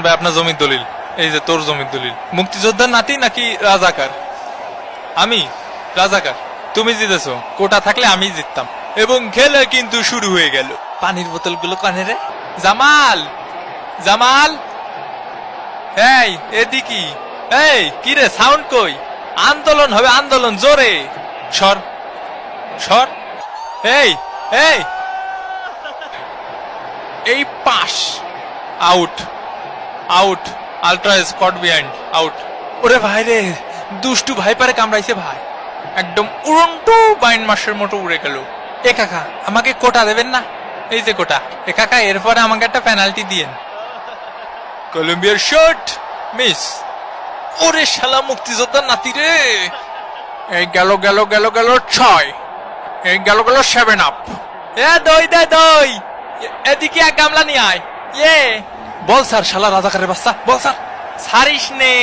ভাই, আপনার জমির দলিল। এই যে তোর জমির দলিল। মুক্তিযোদ্ধার নাতি নাকি রাজাকার? আমি? রাজাকার। তুমি জিতেছো। কোটা থাকলে আমি জিততাম। এবং কিন্তু শুরু হয়ে গেল। পানির কানে রে। জামাল! জামাল! এই এই, কি রে সাউন্ড কই? আন্দোলন হবে আন্দোলন জোরে। সর। সর। এই এই। পাশ। আউট আউট আলট্রা স্কট বিহাইন্ড আউট ওরে ভাই রে দুষ্টু ভাই পারে কামড়াইছে ভাই। একদম উড়ন্টু বাইন মাসের মতো উড়ে গেল। এ কাকা আমাকে কোটা দেবেন না? এই যে কোটা। এ কাকা এরপরে আমাকে একটা পেনাল্টি দিয়েন। কলম্বিয়ার শট মিস ওরে শালা মুক্তিযোদ্ধার নাতি রে। এই গেল গেল গেল গেল ছয়। এই গেল গেল সেভেন আপ এ দই দে দই। এদিকে এক গামলা নিয়ে আয়। ইয়ে বল স্যার শালা রাজাকারের বাচ্চা। বল স্যার। ছাড়িস নে।